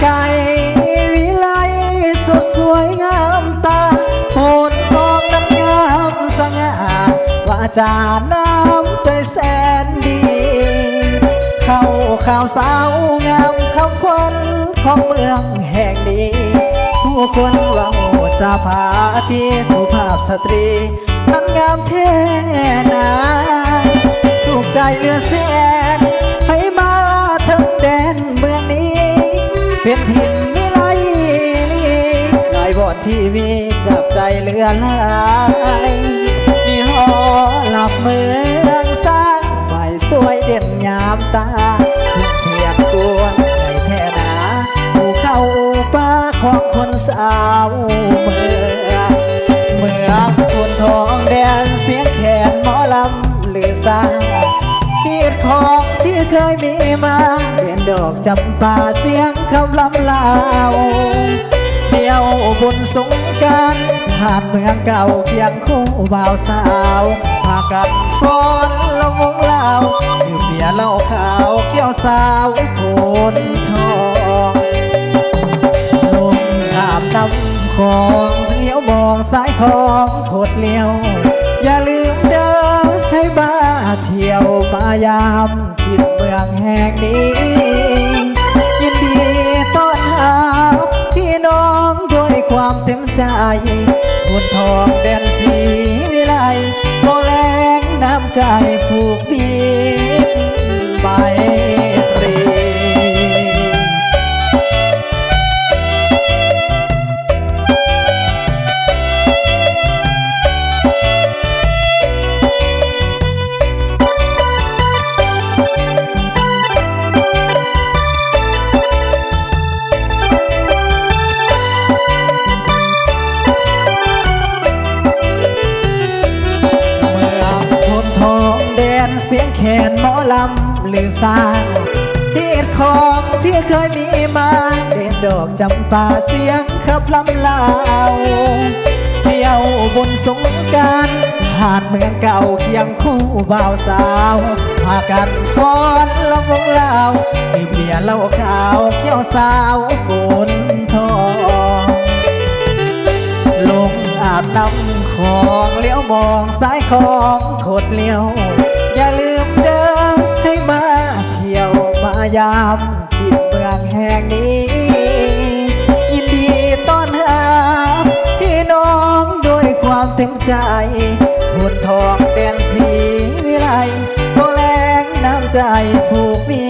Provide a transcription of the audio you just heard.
ไก่วิไลสดสวยงามตาโหนทองน้ำงามสง่าว่าจาน้ำใจแสนดี เข้าข่าวสาวงามคำควันของเมืองแห่งนี้ ผู้คนหวังจะพาที่สุภาพสตรี นั้นงามแค่ไหนสุขใจเหลือเส เป็นถิ่นมิไลหลายบ่อนที่มีจับใจเลือนหลายมีหอหลับเมืองสร้างใหม่สวยเด่นงามตาทุ่งเพียงกวใหญ่แท่นาภูเขาป่าของคนสาวเมืองเมืองคนทองแดนเสียงแขนหมอลำหรือสาขีดของที่เคยมีมา อกจำปาเสียงคำลำลาว เที่ยวบุญสงการหาดเมืองเก่าเคียงคู่บ่าวสาวพากันฟ้อนลงวงลาวดื่มเบียร์เหล้าขาวเกี่ยวสาวฝนทองลมอาบน้ำของเลี้ยวมองสายของโคตรเลี้ยว อย่าลืมเดินให้มา เที่ยวมายามจิตเมืองแห่งนี้ ยินดีต้อนรับพี่น้องด้วยความเต็มใจคนทองแดนสีวิไลโมแรงน้ำใจผูกพี่ แคนหมอลำลือซาที่ของที่เคยมีมา เด่นดอกจำปาเสียงขับลำลาวเที่ยวบนสงการหาดเมืองเก่าเคียงคู่บ่าวสาวพากันฟ้อนลำวงลาวดื่มเบียร์เหล้าขาวเกี่ยวสาวฝนทองลงอาบน้ำของเลี้ยวมองซ้ายของโคดเลี้ยว ยามทิตเมืองแห่งนี้ ยินดีต้อนรับพี่น้องด้วยความเต็มใจคนทองแดนสีวิไลโบแรงน้ำใจผูกมี